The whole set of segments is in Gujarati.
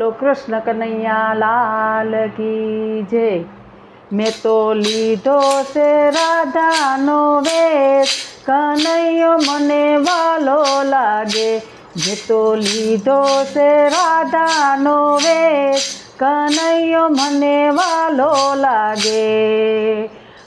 બોલો કૃષ્ણ કનૈયા લાલ કી જય. મેં તો લીધો છે રાધાનો વેશ. કનૈયો મને વાલો લાગે. મેં તો લીધો છે રાધાનો વેશ. કનૈયો મને વાલો લાગે.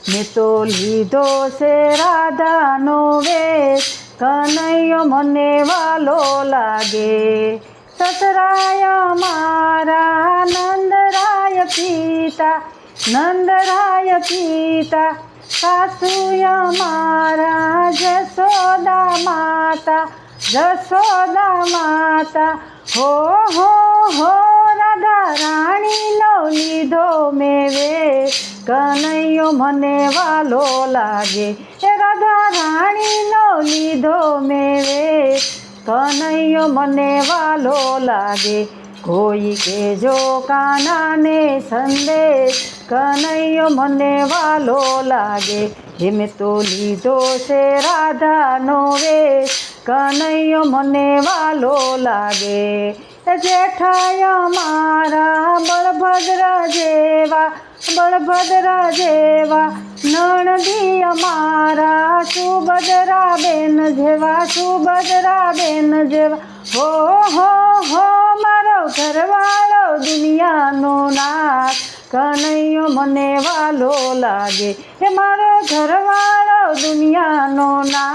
મેં તો લીધો છે રાધાનો વેશ. કનૈયો મને વાલો લાગે. સસરાય મારા નંદરાય પિતા નંદરાય પિતા સાસુય મારા જસોદા માતા જસોદા માતા હો હો હો રાધા રાણીનો લીધો મેવે કનૈયો મને વાલો લાગે એ રાધા રાણીનો લીધો મેં વેશ કનૈયો મને વાલો લાગે. કોઈ કે જો કાનાને સંદેશ. કનૈયો મને વાલો લાગે. હે મેં તો લીધો છે રાધાનો વેશ. કનૈયો મને વાલો લાગે. જેઠાય મારા બળભદ્ર જેવા બળભદ્ર જેવા નણદી અમારા સુભદ્રા બેન જેવા સુભદ્રા બેન જેવા. હો હો હો, મારો ઘરવાળો દુનિયાનો નાથ કનૈયો મને વાલો લાગે. એ મારો ઘરવાળો દુનિયાનો નાથ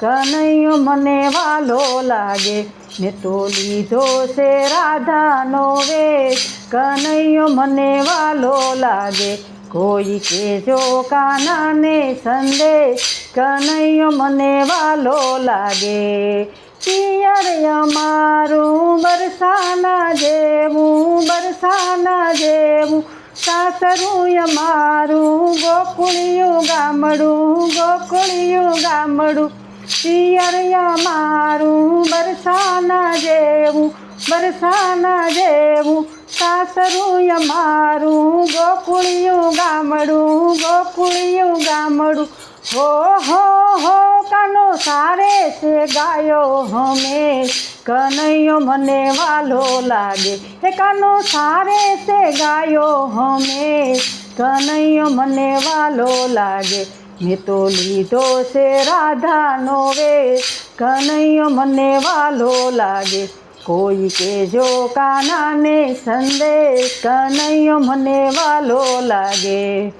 કનૈયો મને વાલો લાગે. મેં તો લીધો છે રાધાનો વેશ. કનૈયો મને વાલો લાગે. કોઈ કેજો કાનાને સંદેશ. કનૈયો મને વાલો લાગે. પિયર અમારું બરસાના જેવું બરસાના જેવું. સાસરું અમારું, ગોકુળિયું ગામડું ગોકુળિયું ગામડું. પિયર મારું બરસાના જેવું બરસાના જેવું સાસરું અમારું ગોકુળિયું ગામડું ગોકુળિયું ગામડું હો હો હો કાનો સારે છે ગાયો હમે કનૈયો મને વાલો લાગે એ કાનો સારે છે ગાયો હમે કનૈયો મને વાલો લાગે મેં તો લીધો છે રાધાનો વેશ. કનૈયો મને વાલો લાગે. કોઈ કેજો કાનાને સંદેશ. કનૈયો મને વાલો લાગે.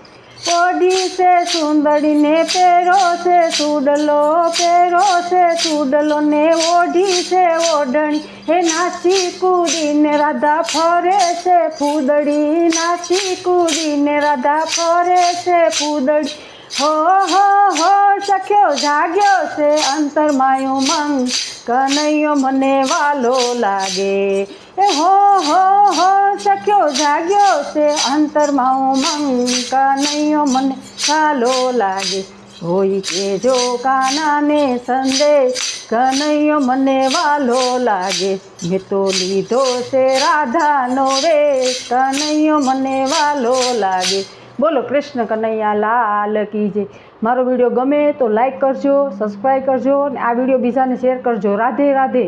ઓઢી છે સુંદરીને પહેરો છે, સુડલો પહેરો છે સુડલો ને ઓઢી છે ઓઢણી. હે નાચી કૂદીને રાધા ફરે છે, ફૂદડી નાચી કૂદીને રાધા ફરે છે, ફૂદડી. હો હો હો સખ્યો જાગ્યો છે અંતરમાયું મંગ કનૈયો મને વાલો લાગે. એ હો હો હો સખ્યો જાગ્યો છે અંતરમાં મંગ કનૈયો મને વાલો લાગે. હોય કે જો કાનાને સંદેશ, કનૈયો મને વાલો લાગે. મેં તો લીધો છે રાધાનો વેશ, કનૈયો મને વાલો લાગે. બોલો, કૃષ્ણ કનૈયા, લાલ કી જય. મારો વીડિયો ગમે તો લાઈક કરજો સબસ્ક્રાઈબ કરજો અને આ વીડિયો બીજાને શેર કરજો. રાધે રાધે.